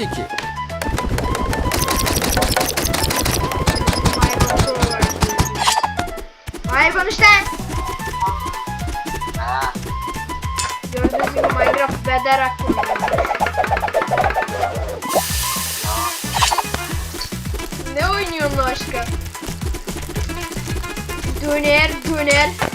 Tabii ki. Hayır konuştu. Ha, Gördüğünüz gibi Minecraft Bedrock Ne oynuyorsun aşkım? Döner döner.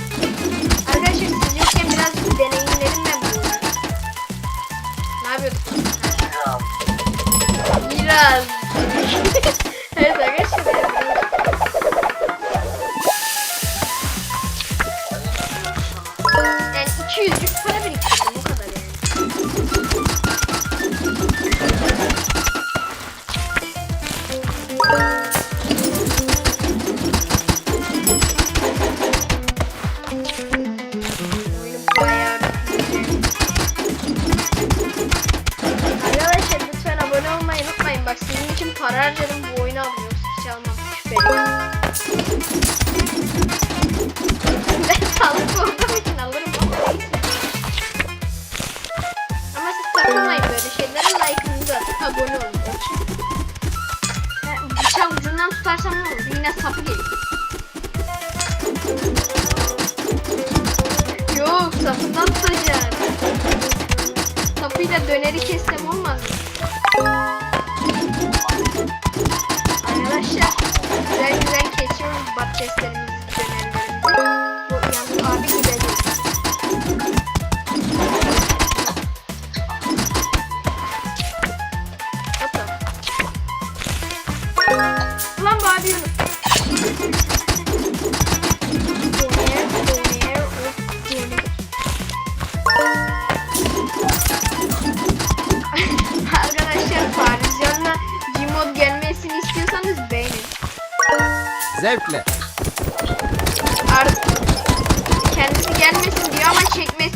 Böyle şeylere like'ınızı atın. Abone olun. Bıçağı ucundan tutarsam ne olur? Yine sapı gelir. Yok sapından tutacaksın. Sapıyla döneri kessem olmaz mı? Arkadaşlar güzel güzel kesiyoruz patateslerimizi,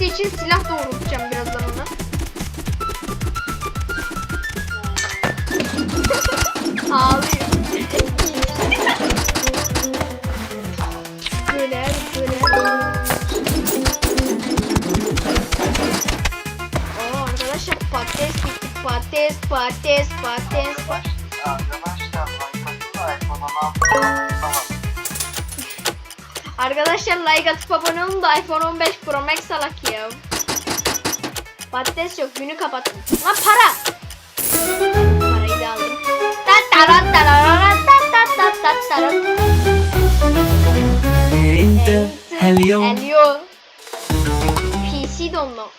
için silah doğrultacağım birazdan ona. Ağlıyor. Döner, döner. Oo arkadaşlar patates gitti. Patates, patates, patates. Arkadaşlar like atıp abone olun da iPhone 15 Pro Max alak ya. Patates yok günü kapattım. Lan para. Parayı da aldım. Tat tat tat taran. Inter, helio, Helio. PC donlu.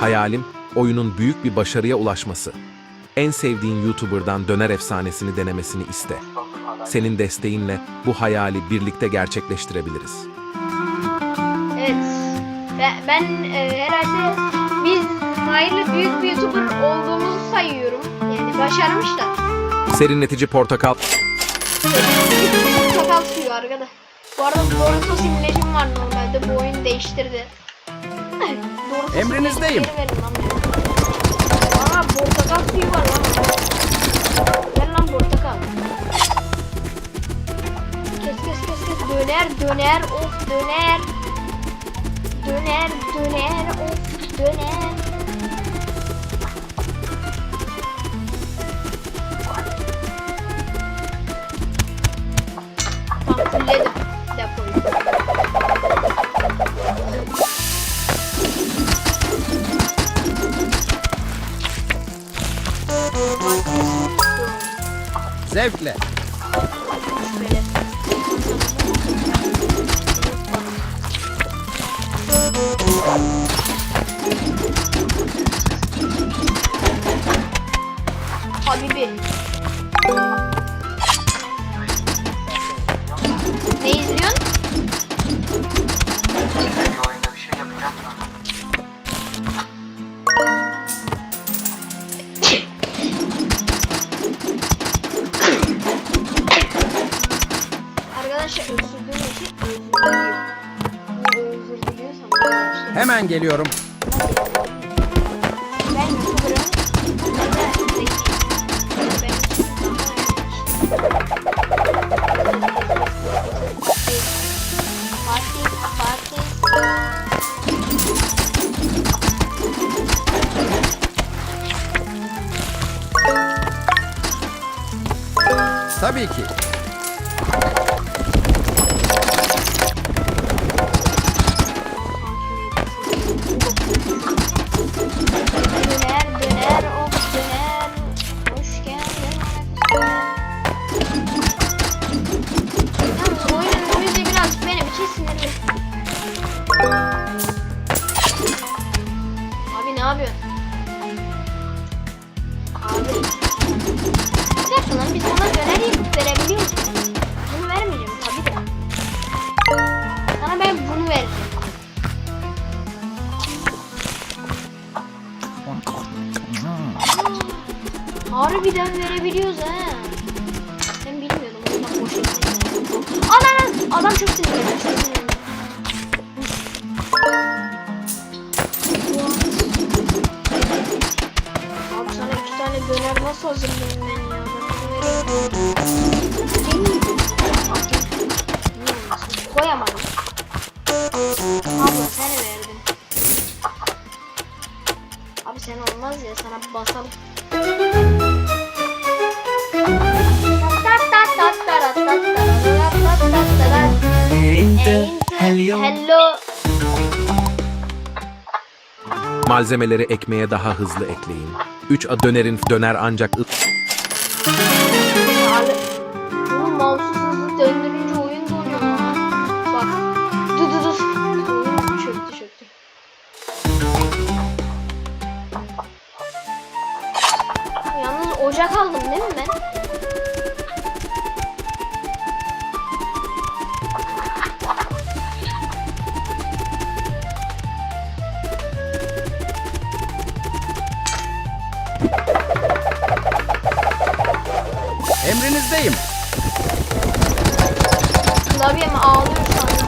Hayalim oyunun büyük bir başarıya ulaşması. En sevdiğin YouTuber'dan döner efsanesini denemesini iste. Senin desteğinle bu hayali birlikte gerçekleştirebiliriz. Evet. Ben, ben e, herhalde biz Mahir'le büyük bir YouTuber olduğumuzu sayıyorum. Yani başarmışlar. Serinletici portakal Portakal suyu arkadaş. Bu arada Doritos imlejim var normalde. Bu oyun değiştirdi. Doritos Emrinizdeyim. Aa portakal suyu var lan. Ver lan portakal. Döner döner of döner. Döner döner of döner. Tamam fulledim. Zevkle. Habibi. Ne Hemen geliyorum. Ben Cooper'ım. Parti, parti. Tabii ki. Abi. Dakika lan biz ona döner yapıp verebiliyoruz. Bunu vermeyeceğim tabii de. Sana ben bunu vereceğim. Harbiden verebiliyoruz ha. Ben bilmiyordum. o yüzden boş yapıyorum. Ananı! Adam çok sinirli. Çok sinirli. Nasıl hazırlayayım ben ya? Malzemeleri ekmeğe daha hızlı ekleyin. 3 dönerin döner ancak Emrinizdeyim. Klavyem ağlıyor sandım. Bu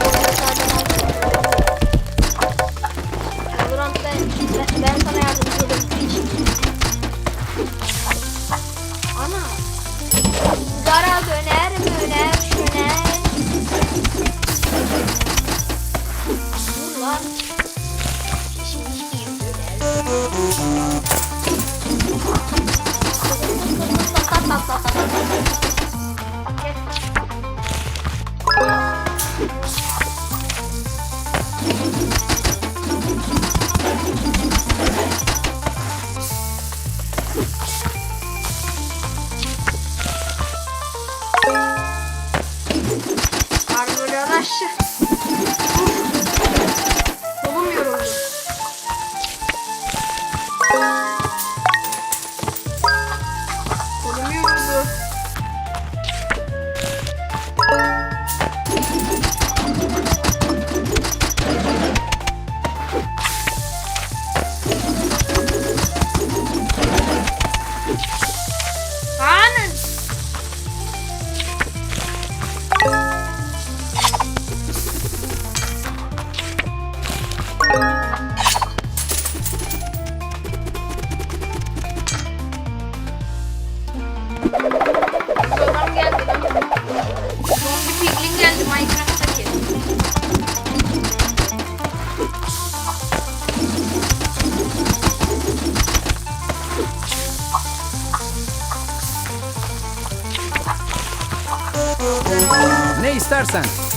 Arkadaşlar. Ne istersen.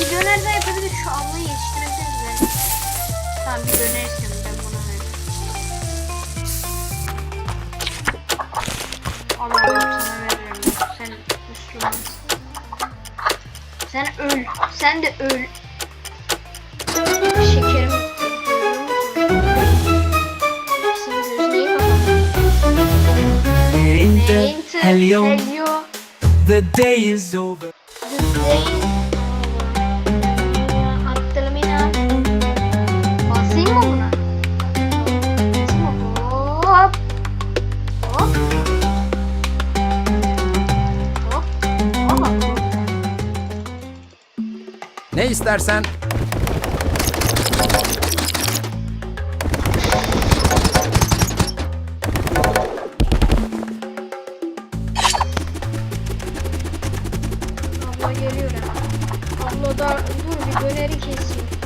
Bir döner daha yapabiliriz. Şu ablayı yetiştirebiliriz. Tamam bir döner istiyorum ben buna vereyim. Al abi sana veririm. Sen Müslümansın. Sen öl. Sen de öl. Şekerim. Kapat. Inter Enter. Helio Helio. The day is over Ne istersen? Abla geliyor hemen. Abla da dur bir döneri keseyim.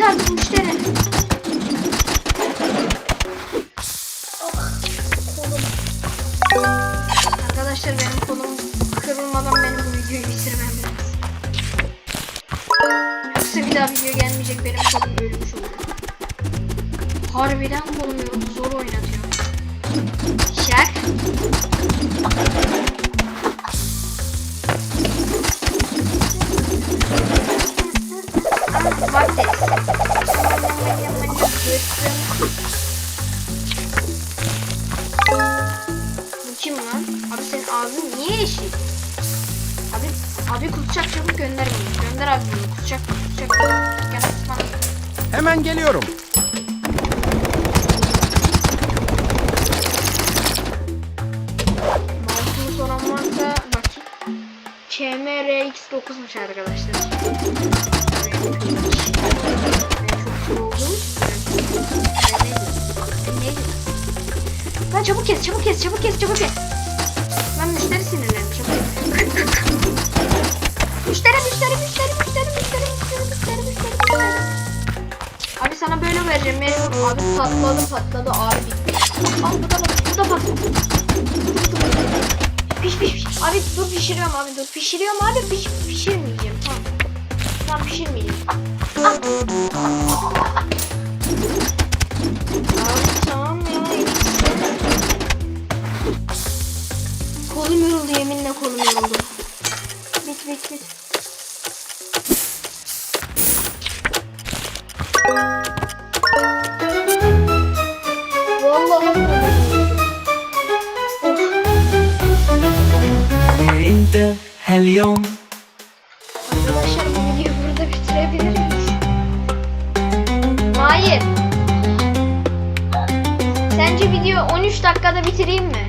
Müşteri. Ah, kolum. Arkadaşlar benim kolum kırılmadan benim bu videoyu bitirmem lazım. Yoksa bir daha video gelmeyecek benim kolum ölmüş olur. Harbiden kolum zor oynatıyor. Şak. Bu kim lan? Abi senin ağzın niye yeşil? Abi, abi kusacak çabuk gönder beni. Gönder abi kusacak. Gel bana. Hemen geliyorum. Mouse'unu soran varsa bak. KMRX9'muş arkadaşlar. Ben çok? Ben neydi? Lan çabuk kes, çabuk kes, çabuk kes, çabuk kes. Lan müşteri sinirlendi, çabuk kes. müşteri, müşteri, müşteri, müşteri, müşteri, müşteri, müşteri, müşteri. Abi sana böyle vereceğim mecbur. Abi patladı patladı abi bitti. Al bu da bu da patladı. Piş piş piş. Abi dur pişiriyorum abi dur. Pişiriyorum abi piş pişirmeyeceğim. Tamam. Tamam pişirmeyeceğim. Ah. Abi tamam ya. Kolum yoruldu yeminle kolum yoruldu. Bit bit bit. Arkadaşlar bu videoyu burada bitirebilir miyiz? Hayır. Sence video 13 dakikada bitireyim mi?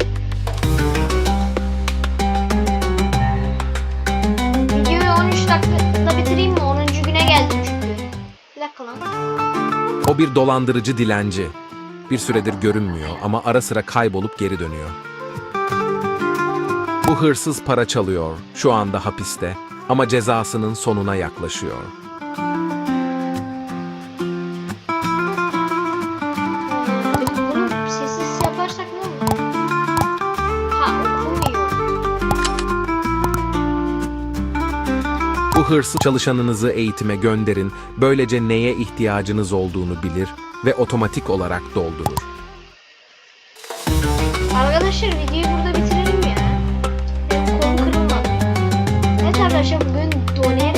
Videoyu 13 dakikada bitireyim mi? 10. güne geldim çünkü. Bir dakika lan. O bir dolandırıcı dilenci. Bir süredir görünmüyor ama ara sıra kaybolup geri dönüyor. Bu hırsız para çalıyor, şu anda hapiste ama cezasının sonuna yaklaşıyor. Bu hırsız çalışanınızı eğitime gönderin, böylece neye ihtiyacınız olduğunu bilir ve otomatik olarak doldurur. Arkadaşlar videoyu burada bitirelim ya. Kolum kırılmadı. Evet arkadaşlar bugün Doner